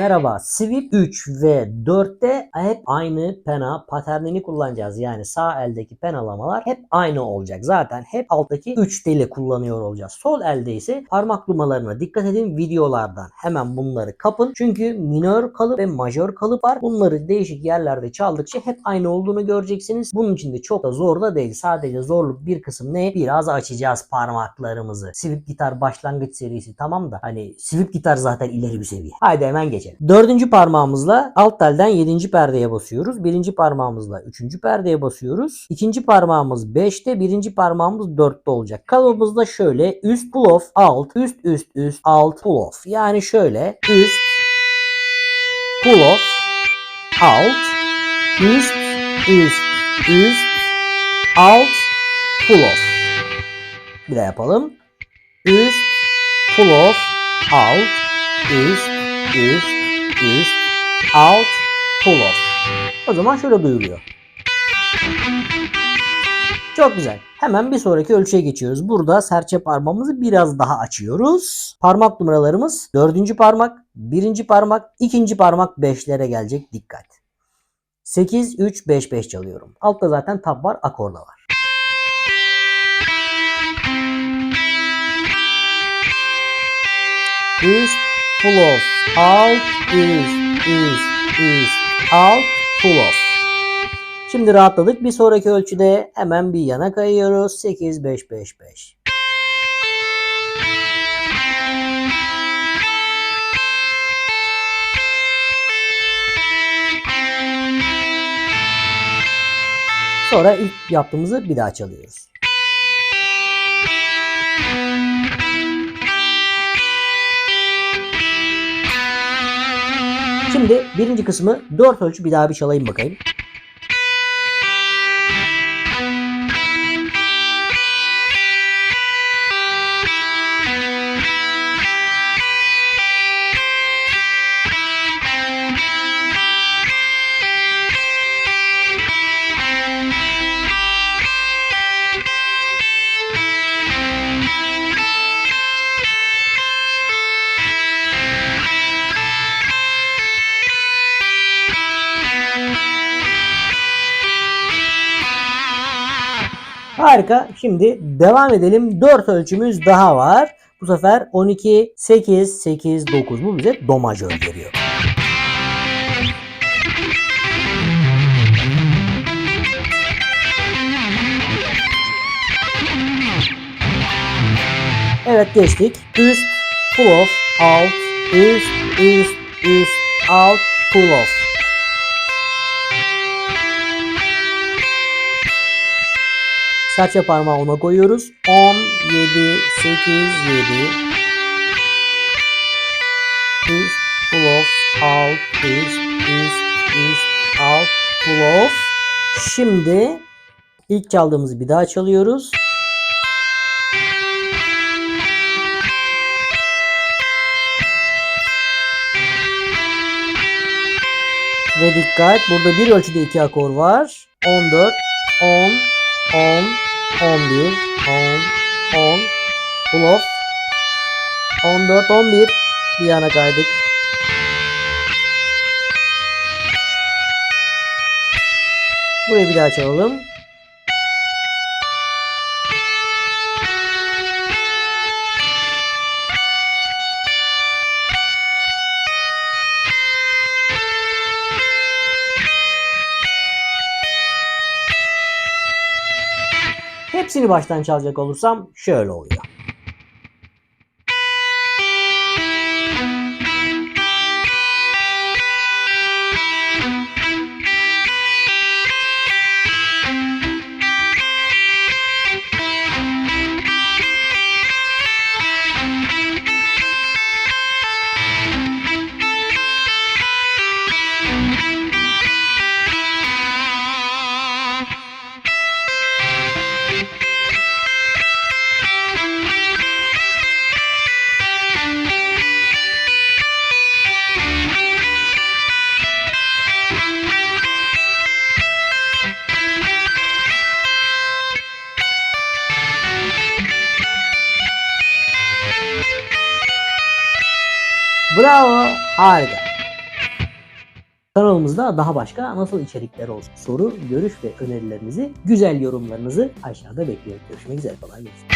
Merhaba. Sweep 3 ve 4'te hep aynı pena paternini kullanacağız. Yani sağ eldeki penalamalar hep aynı olacak. Zaten hep alttaki 3 teli kullanıyor olacağız. Sol elde ise parmak numaralarına dikkat edin. Videolardan hemen bunları kapın. Çünkü minör kalıp ve majör kalıp var. Bunları değişik yerlerde çaldıkça hep aynı olduğunu göreceksiniz. Bunun için de çok da zor da değil. Sadece zorluk bir kısım ne? Biraz açacağız parmaklarımızı. Sweep gitar başlangıç serisi tamam da hani sweep gitar zaten ileri bir seviye. Haydi hemen geçelim. Dördüncü parmağımızla alt telden yedinci perdeye basıyoruz. Birinci parmağımızla üçüncü perdeye basıyoruz. İkinci parmağımız 5'te, birinci parmağımız 4'te olacak. Kalıbımız da şöyle üst pull off, alt, üst üst üst, alt pull off. Yani şöyle üst pull off, alt, üst üst üst, alt pull off. Bir daha yapalım. Üst pull off, alt, üst üst, üst, alt, pull off. O zaman şöyle duyuluyor. Çok güzel. Hemen bir sonraki ölçüye geçiyoruz. Burada serçe parmağımızı biraz daha açıyoruz. Parmak numaralarımız dördüncü parmak, birinci parmak, ikinci parmak beşlere gelecek. Dikkat. 8, 3, 5, 5 çalıyorum. Altta zaten tab var, akor var. Üst, off, alt, üst, üst, üst, alt, off. Şimdi rahatladık. Bir sonraki ölçüde hemen bir yana kayıyoruz. 8, 5, 5, 5. Sonra ilk yaptığımızı bir daha çalıyoruz. Şimdi birinci kısmı 4 ölçü bir daha bir çalayım bakayım. Harika. Şimdi devam edelim. 4 ölçümüz daha var. Bu sefer 12, 8, 8, 9. Bu bize do majör veriyor. Evet geçtik. Üst, pull off, alt, üst, üst, üst, alt, pull off. Serçe parmağı ona koyuyoruz. 10, 7, 8, 7. Üst, pull off, alt, üst, üst, üst, alt, pull off. Şimdi ilk çaldığımızı bir daha çalıyoruz. Ve dikkat burada bir ölçüde iki akor var. 14, 10, 10, 11, 10, 10, pull off, 14, 11, bir yana kaydık. Burayı bir daha çalalım. Hepsini baştan çalacak olursam şöyle oluyor. Bravo. Harika. Kanalımızda daha başka nasıl içerikler olsun? Soru, görüş ve önerilerinizi, güzel yorumlarınızı aşağıda bekliyorum. Görüşmek üzere. Kolay gelsin.